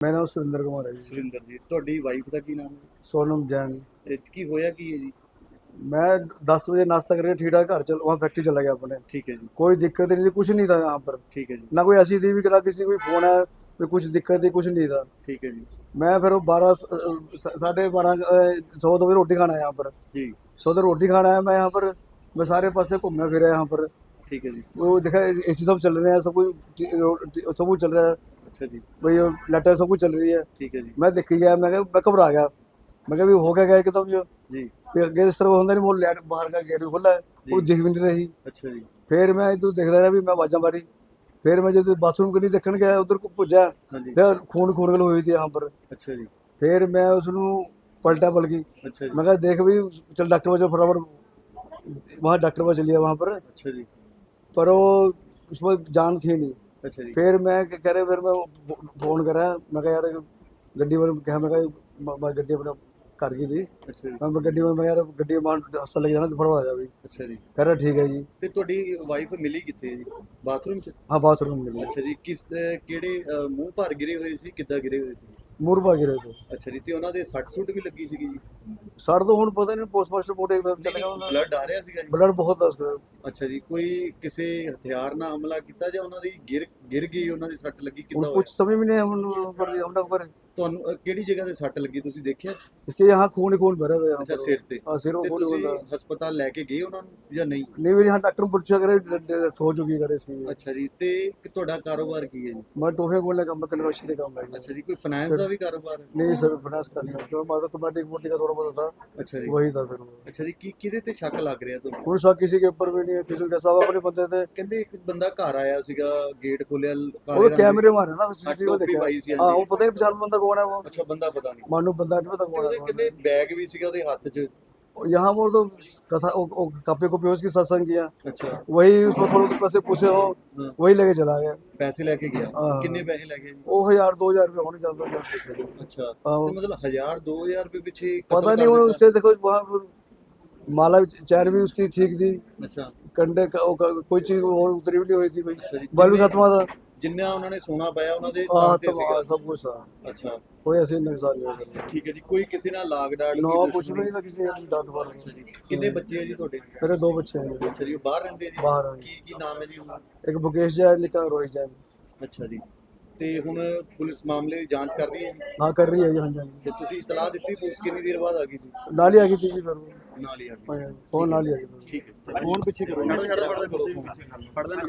ਮੇਰਾ ਨਾਮ ਸੁਰਿੰਦਰ ਕੁਮਾਰ ਹੈ ਜੀ। ਸੁਰਿੰਦਰ ਜੀ ਤੁਹਾਡੀ ਵਾਈਫ ਦਾ ਕੀ ਨਾਮ ਹੈ? ਸੋਨਮ ਜੈਨ। ਤੇ ਕੀ ਹੋਇਆ ਕੀ ਹੈ ਜੀ? ਮੈਂ 10 ਵਜੇ ਨਾਸ਼ਤਾ ਕਰਕੇ ਠੀੜਾ ਘਰ ਚਲ ਵਾਂ ਫੈਕਟਰੀ ਚਲਾ ਗਿਆ ਆਪਣੇ। ਠੀਕ ਹੈ ਜੀ। ਕੋਈ ਦਿੱਕਤ ਨਹੀਂ ਸੀ ਕੁਝ ਨਹੀਂ ਤਾਂ ਯਹਾਂ ਪਰ। ਠੀਕ ਹੈ ਜੀ। ਨਾ ਕੋਈ ਐਸੀ ਦੀ ਵੀ ਕਿਹੜਾ ਕਿਸੇ ਕੋਈ ਫੋਨ ਹੈ ਕੋਈ ਕੁਝ ਦਿੱਕਤ ਦੀ ਕੁਝ ਨਹੀਂ ਤਾਂ। ਠੀਕ ਹੈ ਜੀ। ਮੈਂ ਫਿਰ ਉਹ 12 ਸਾਢੇ 12 100 ਵਜੇ ਰੋਟੀ ਖਾਣਾ ਆਇਆ ਪਰ। ਜੀ। ਸੋ ਤੋਂ ਰੋਟੀ ਖਾਣਾ ਆਇਆ ਮੈਂ ਯਹਾਂ ਪਰ। ਮੈਂ ਸਾਰੇ ਪਾਸੇ ਘੁੰਮਿਆ ਫਿਰਿਆ ਯਹਾਂ ਪਰ। ਠੀਕ ਹੈ ਜੀ। ਉਹ ਦੇਖਿਆ ਏਸੀ ਸਭ ਚੱਲ ਰਿਹਾ ਸਭ ਕੁਝ ਸਭ ਕੁਝ ਚੱਲ ਰਿਹਾ। ਅੱਛਾ ਜੀ भाई लाइटें सब कुछ चल रही है ਠੀਕ ਹੈ ਜੀ मैं देखी गया मैं कहा- मैं घबरा गया मैं कहा भी हो क्या गया एकदम जो ਜੀ ਤੇ ਅੱਗੇ ਇਸ ਤਰ੍ਹਾਂ ਹੁੰਦਾ ਨਹੀਂ ਮੋਲ ਲੈਟ ਬਾਹਰ ਦਾ ਗੇਟ ਵੀ ਖੁੱਲਾ ਹੈ ਉਹ ਜੀ। ਦਿਖ ਵੀ ਨਹੀਂ ਰਹੀ ਅੱਛਾ ਜੀ ਫਿਰ ਮੈਂ ਇਦੋਂ ਦੇਖਦਾ ਰਿਹਾ ਵੀ ਮੈਂ ਆਵਾਜ਼ਾਂ ਮਾਰੀ ਫਿਰ ਮੈਂ ਜਦੋਂ ਬਾਥਰੂਮ ਕਰੀ ਦੇਖਣ ਗਿਆ ਉਧਰ ਕੋ ਪੁੱਜਾ ਹਾਂਜੀ ਤੇ ਖੂਨ ਖੂਨ ਗਲ ਹੋਈ ਥੀ यहाँ पर ਅੱਛਾ ਜੀ ਫਿਰ ਮੈਂ ਉਸ ਨੂੰ ਪਲਟਾ ਬਲਗੀ ਅੱਛਾ ਜੀ ਮੈਂ ਕਿਹਾ ਦੇਖ ਵੀ ਚਲ ਡਾਕਟਰ ਵਜੋਂ फटाफट वहाँ डॉक्टर पर चलिए वहाँ पर ਅੱਛਾ ਜੀ पर वो उसमें जान थी नहीं ਫਿਰ ਮੈਂ ਕੀ ਕਰੇ ਫਿਰ ਮੈਂ ਫੋਨ ਕਰਾਂ ਮੈਂ ਕਿਹਾ ਯਾਰ ਗੱਡੀ ਵਾਲੇ ਕਿਹਾ ਮੈਂ ਕਿਹਾ ਗੱਡੀ ਆਪਣਾ ਕਰ ਗਈ ਦੀ ਅੱਛਾ ਜੀ। ਮੈਂ ਗੱਡੀ ਮੈਂ ਯਾਰ ਗੱਡੀ ਮਾਨ ਹਸਪਤਾਲ ਲੈ ਜਾਣਾ ਤੇ ਫੜਵਾ ਜਾ ਵੀ। ਅੱਛਾ ਜੀ। ਕਹ ਠੀਕ ਹੈ ਜੀ। ਤੇ ਤੁਹਾਡੀ ਵਾਈਫ ਮਿਲੀ ਕਿੱਥੇ ਜੀ? ਬਾਥਰੂਮ ਚ? ਹਾਂ ਬਾਥਰੂਮ ਮਿਲੀ। ਅੱਛਾ ਜੀ ਕਿਸ ਕਿਹੜੇ ਮੂੰਹ ਭਰ ਗਿਰੇ ਹੋਏ ਸੀ ਕਿੱਦਾਂ ਗਿਰੇ ਹੋਏ ਸੀ? ਮੁਰਬਾ ਗਿਰੇ ਤੋਂ ਅੱਛਾ ਜੀ ਉਹਨਾਂ ਦੇ ਸੱਟ ਸੁੱਟ ਵੀ ਲੱਗੀ ਸੀਗੀ ਜੀ ਸੜ ਤੋਂ ਹੁਣ ਪਤਾ ਨਹੀਂ ਪੋਸਟਮਾਸਟਰ ਰਿਪੋਰਟ ਇੱਕ ਵਾਰ ਚੱਲੇਗਾ ਉਹਨਾਂ ਬਲੱਡ ਆ ਰਿਹਾ ਸੀਗਾ ਜੀ ਬਲੱਡ ਬਹੁਤ ਦੱਸ ਰਿਹਾ ਅੱਛਾ ਜੀ ਕੋਈ ਕਿਸੇ ਹਥਿਆਰ ਨਾਲ ਹਮਲਾ ਕੀਤਾ ਜਾਂ ਉਹਨਾਂ ਦੀ ਗਿਰ ਗਿਰ ਗਈ ਉਹਨਾਂ ਦੀ ਸੱਟ ਲੱਗੀ ਕਿੱਦਾਂ ਹੁਣ ਹੋਇਆ ਕੁਝ ਸਮਝ ਵੀ ਨਹੀਂ ਹੈ ਪਰ ਉਹਨਾਂ ਪਰ ਤੁਹਾਨੂੰ ਅਹ, ਕਿਹੜੀ ਜਗ੍ਹਾ ਤੇ ਸੱਟ ਲੱਗੀ ਤੁਸੀਂ ਦੇਖਿਆ इसके यहाँ खून ही खून भरा था यहाँ ਅੱਛਾ पर ਸਿਰ ਤੇ हाँ सिर में ਤੇ खून ही ਤੁਸੀਂ खून था ਹਸਪਤਾਲ ਲੈ ਕੇ ਗਏ ਉਹਨਾਂ ਨੂੰ ਜਾਂ ਨਹੀਂ नहीं मेरे यहाँ डॉक्टर ने पूछा करे सो चुकी करे इसकी ਅੱਛਾ ਜੀ ਤੇ ਕਿ ਤੁਹਾਡਾ ਕਾਰੋਬਾਰ ਕੀ ਹੈ ਜੀ मैं टोफे बोलने का मैं कन्वर्शन का काम है ਅੱਛਾ ਜੀ ਕੋਈ ਫਾਈਨੈਂਸ ਦਾ ਵੀ ਕਾਰੋਬਾਰ ਹੈ नहीं सर फाइनेंस करनी है तो माता कमेटी कमेटी का थोड़ा बहुत था ਅੱਛਾ ਜੀ वही था फिर वो। ਅੱਛਾ ਜੀ ਕੀ ਕਿਹਦੇ ਤੇ ਸ਼ੱਕ ਲੱਗ ਰਿਹਾ ਤੁਹਾਨੂੰ ਹੁਣ ਸਾ ਕਿਸੇ के ऊपर भी नहीं है किसी के सब अपने बंदे थे ਕਹਿੰਦੇ ਇੱਕ ਬੰਦਾ ਘਰ ਆਇਆ ਸੀਗਾ ਗੇਟ ਖੋਲਿਆ वो कैमरे मारे ना सीसीटीवी को ਟੋਪੀ देखा ਪਾਈ ਸੀ हाँ ਹਾਂਜੀ। वो पता नहीं पहचान बंदा कौन है वो ਅੱਛਾ ਬੰਦਾ ਪਤਾ ਨਹੀਂ मानू बंदा नहीं पता ਤੇ कौन ਉਹਦੇ है ਕਹਿੰਦੇ ਬੈਗ ਵੀ ਸੀਗਾ ਉਹਦੇ ਹੱਥ 'ਚ यहाँ वो तो कथा वो- वो कापी को उसकी सत्संग किया ਅੱਛਾ वही उसको थोड़े तो पैसे पूछे हो हाँ। वही लेके चला गया ਪੈਸੇ ਲੈ ਕੇ ਗਿਆ ਹਾਂ। ਕਿੰਨੇ ਪੈਸੇ ਲੈ ਗਏ ਜੀ वो हजार दो हजार रुपये होने चल रहा ਅੱਛਾ हाँ, ਤੇ ਮਤਲਬ 1000 2000 ਰੁਪਏ ਪਿੱਛੇ ਕਤਲ पता कर नहीं वो देता? उसके देखो वहाँ पर माला भी- चैन भी उसकी ठीक थी ਅੱਛਾ कंडे का, वो का- कोई चीज और उतरी भी नहीं हुई थी कोई ਅੱਛਾ ਜੀ बल भी ਜਿੰਨੇ- खत्म था ਜਿੰਨਾ ਉਹਨਾਂ ਨੇ ਸੋਨਾ ਪਾਇਆ ਉਹਨਾਂ ਦੇ ਕੰਮ ਤੇ ਸੀਗਾ। ਸਭ ਕੁਝ ਆ। ਅੱਛਾ। ਕੋਈ ਅਸੀਂ ਨੁਕਸਾਨ ਨਹੀਂ ਹੋਇਆ ਠੀਕ ਹੈ ਜੀ ਕੋਈ ਕਿਸੇ ਨਾਲ ਲਾਗ ਡਾਟ ਨਾ ਕੁਝ ਨਹੀਂ ਤਾਂ ਕਿਸੇ ਨੇ ਡਾਂਟ ਮਾਰ ਦਿੱਤੀ। ਕਿੰਨੇ ਬੱਚੇ ਆ ਜੀ ਤੁਹਾਡੇ? ਮੇਰੇ ਦੋ ਬੱਚੇ ਨੇ ਜੀ। ਬਾਹਰ ਰਹਿੰਦੇ ਆ ਜੀ। ਬਾਹਰ ਕੀ ਕੀ ਨਾਮ ਹੈ ਜੀ ਇੱਕ ਬੁਕੇਸ਼ ਜੈਨ ਲਿਖਾ ਰੋਹਿਤ ਜੈਨ। ਅੱਛਾ ਜੀ। ਤੇ ਹੁਣ ਪੁਲਿਸ ਮਾਮਲੇ ਦੀ ਜਾਂਚ ਕਰ ਰਹੀ ਹੈ ਜੀ। ਹਾਂ ਕਰ ਰਹੀ ਹੈ ਜੀ ਹਾਂਜੀ ਹਾਂਜੀ। ਤੇ ਤੁਸੀਂ ਇਤਲਾਹ ਦਿੱਤੀ ਪੁਲਿਸ ਕਿੰਨੀ ਦੇਰ ਬਾਅਦ ਆ ਗਈ ਜੀ? ਨਾਲ ਹੀ ਆ ਗਈ ਜੀ ਫਿਰ ਨਾਲ ਹੀ ਆ ਗਈ। ਫੋਨ ਨਾਲ ਹੀ। ਆ ਗਈ ਠੀਕ ਹੈ। ਫੋਨ ਪਿੱਛੇ ਕਰੋ।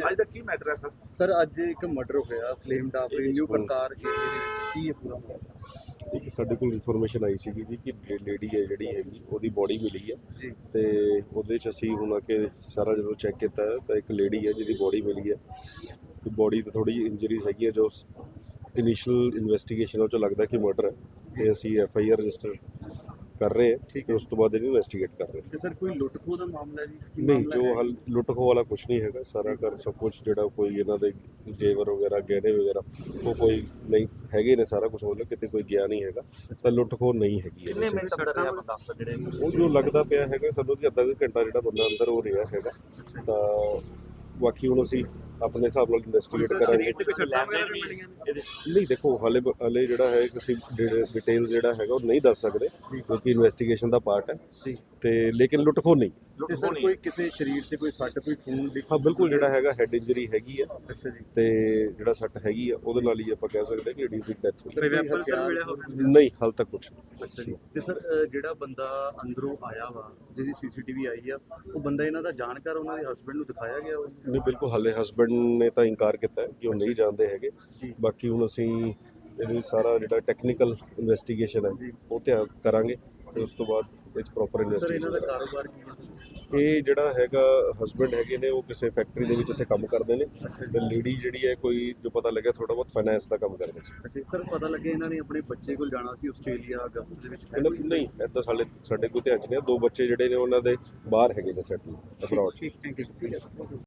ਅੱਜ ਦਾ ਕੀ ਮੈਟਰ ਹੈ ਸਰ? ਸਰ ਅੱਜ ਇੱਕ ਮਰਡਰ ਹੋਇਆ ਸਲੇਮ ਡਾਬਰੀ ਨਿਊ ਕਰਤਾਰ ਏਰੀਏ ਦੇ ਵਿੱਚ ਕੀ ਹੈ ਪੂਰਾ ਮਾਮਲਾ? ਇੱਕ ਸਾਡੇ ਕੋਲ ਇਨਫੋਰਮੇਸ਼ਨ ਆਈ ਸੀਗੀ ਜੀ ਕਿ ਲੇਡੀ ਹੈ ਜਿਹੜੀ ਹੈਗੀ ਉਹਦੀ ਬੋਡੀ ਮਿਲੀ ਹੈ। ਤੇ ਉਹਦੇ ਚ ਅਸੀਂ ਹੁਣ ਆ ਕੇ ਸਾਰਾ ਜਦੋਂ ਚੈੱਕ ਕੀਤਾ ਤਾਂ ਇੱਕ ਲੇਡੀ ਹੈ ਜਿਹਦੀ ਬੋਡੀ ਮਿਲੀ ਹੈ। ਬੋਡੀ ਤੇ ਥੋੜੀ ਇੰਜਰੀਜ਼ ਹੈਗੀ ਹੈ ਜੋ ਇਨੀਸ਼ੀਅਲ ਇਨਵੈਸਟੀਗੇਸ਼ਨ ਉਹ ਚ ਲੱਗਦਾ ਕਿ ਮਰਡਰ ਹੈ ਤੇ ਅਸੀਂ ਐਫ ਆਈ ਆਰ ਰਜਿਸਟਰ ਕਰ ਰਹੇ ਹਾਂ ਠੀਕ ਤੇ ਉਸ ਤੋਂ ਬਾਅਦ ਇਹਨੂੰ ਇਨਵੈਸਟੀਗੇਟ ਕਰ ਰਹੇ ਹਾਂ ਤੇ ਸਰ ਕੋਈ ਲੁੱਟ ਖੋਹ ਦਾ ਮਾਮਲਾ ਜੀ? ਨਹੀਂ ਜੋ ਹੈ? ਹਲ ਲੁੱਟ ਖੋਹ ਵਾਲਾ ਕੁਝ ਨਹੀਂ ਹੈਗਾ। ਸਾਰਾ ਘਰ ਸਭ ਕੁਝ ਜਿਹੜਾ ਕੋਈ ਇਹਨਾਂ ਦੇ ਜੇਵਰ ਵਗੈਰਾ ਗਹਿਣੇ ਵਗੈਰਾ ਉਹ ਕੋਈ ਨਹੀਂ ਹੈਗੇ ਨੇ ਸਾਰਾ ਕੁਝ ਮਤਲਬ ਕਿਤੇ ਕੋਈ ਗਿਆ ਨਹੀਂ ਹੈਗਾ। ਤਾਂ ਲੁੱਟ ਖੋਹ ਨਹੀਂ ਹੈਗੀ ਕਿੰਨੇ ਵਿੱਚ। ਮਿੰਟ ਅੰਦਰ ਰਿਹਾ ਬੰਦਾ ਜਿਹੜੇ ਉਹ ਜੋ ਲੱਗਦਾ ਪਿਆ ਹੈਗਾ ਸਾਨੂੰ ਕਿ ਅੱਧਾ ਕੁ ਘੰਟਾ ਜਿਹੜਾ ਬੰਦਾ ਅੰਦਰ ਹੋ ਰਿਹਾ ਹੈਗਾ। ਤਾਂ ਬਾਕੀ ਹੁਣ ਅਸੀਂ ਆਪਣੇ ਹਿਸਾਬ ਨਾਲ ਇਨਵੈਸਟੀਗੇਟ ਕਰਾਂਗੇ। ਨਹੀਂ ਦੇਖੋ ਹਾਲੇ ਹਾਲੇ ਜਿਹੜਾ ਹੈ ਕਿਸੇ ਡਿਟੇਲ ਜਿਹੜਾ ਹੈਗਾ ਉਹ ਨਹੀਂ ਦੱਸ ਸਕਦੇ ਕਿਉਂਕਿ ਇਨਵੈਸਟੀਗੇਸ਼ਨ ਦਾ ਪਾਰਟ ਹੈ। ਤੇ ਲੇਕਿਨ ਲੁੱਟ ਖੋਹ ਨਹੀਂ ਤੇ ਲੁੱਟ ਸਰ ਹੋਣੀ ਕੋਈ ਕਿਸੇ ਸਰੀਰ ਤੇ ਕੋਈ ਸੱਟ ਕੋਈ ਖੂਨ ਦੀ ਹਾਂ ਬਿਲਕੁਲ ਜਿਹੜਾ ਹੈਗਾ ਹੈਡ ਇੰਜਰੀ ਹੈਗੀ ਆ। ਅੱਛਾ ਜੀ। ਤੇ ਜਿਹੜਾ ਸੱਟ ਹੈਗੀ ਆ ਉਹਦੇ ਨਾਲ ਹੀ ਆਪਾਂ ਕਹਿ ਸਕਦੇ ਕਿ ਇਹਦੀ ਡੈਥ ਤੇ ਵੈਪਨ ਸਰ ਮਿਲਿਆ ਨਹੀਂ ਹਾਲ ਤੱਕ ਕੁਝ ਅੱਛਾ ਜੀ। ਤੇ ਸਰ ਜਿਹੜਾ ਬੰਦਾ ਅੰਦਰੋਂ ਆਇਆ ਵਾ ਜਿਹਦੀ ਸੀਸੀਟੀਵੀ ਆਈ ਆ ਉਹ ਬੰਦਾ ਇਹਨਾਂ ਦਾ ਜਾਣਕਾਰ ਉਹਨਾਂ ਦੇ ਹਸਬੰਡ ਨੂੰ ਦਿਖਾਇਆ ਗਿਆ? ਨਹੀਂ ਬਿਲਕੁਲ ਹਾਲੇ ਹਸਬੰਡ ਨੇ ਤਾਂ ਇਨਕਾਰ ਕੀਤਾ ਹੈ ਕਿ ਉਹ ਨਹੀਂ ਜਾਣਦੇ ਹੈਗੇ। ਬਾਕੀ ਹੁਣ ਅਸੀਂ ਇਹਦੀ ਸਾਰਾ ਜਿਹੜਾ ਟੈਕਨੀਕਲ ਇਨਵੈਸਟੀਗੇਸ਼ਨ ਹੈ। ਉਹ ਧਿਆਨ ਕਰਾਂਗੇ ਤੇ ਉਸ ਤੋਂ ਬਾਅਦ ਵਿੱਚ ਪ੍ਰੋਪਰ ਸਰ ਇਹਨਾਂ ਦਾ ਇਨਵੈਸਟੀਗੇਸ਼ਨ ਕਾਰੋਬਾਰ ਕੀ ਹੈ? ਇਹ ਜਿਹੜਾ ਹੈਗਾ ਹਸਬੰਡ ਹੈਗੇ ਨੇ ਉਹ ਕਿਸੇ ਫੈਕਟਰੀ ਦੇ ਵਿੱਚ ਇੱਥੇ ਕੰਮ ਕਰਦੇ ਨੇ। ਤੇ ਲੇਡੀ ਜਿਹੜੀ ਹੈ ਕੋਈ ਜੋ ਪਤਾ ਲੱਗਿਆ ਥੋੜਾ ਬਹੁਤ ਫਾਈਨੈਂਸ ਦਾ ਕੰਮ ਕਰਦੇ ਸੀ। ਅੱਛਾ ਸਰ ਪਤਾ ਲੱਗਿਆ ਇਹਨਾਂ ਨੇ ਆਪਣੇ ਬੱਚੇ ਕੋਲ ਜਾਣਾ ਸੀ ਆਸਟ੍ਰੇਲੀਆ ਅਗਸਤ ਦੇ ਵਿੱਚ? ਨਹੀਂ ਐਦਾਂ ਸਾਡੇ ਸਾਡੇ ਕੋਈ ਧਿਆਨ ਚ ਨਹੀਂ। ਦੋ ਬੱਚੇ ਜਿਹੜੇ ਨੇ ਉਹਨਾਂ ਦੇ ਬਾਹਰ ਹੈਗੇ ਨੇ ਸੈਟਲ ਅਬਰਾਡ ਠੀਕ ਥੈਂਕ ਯੂ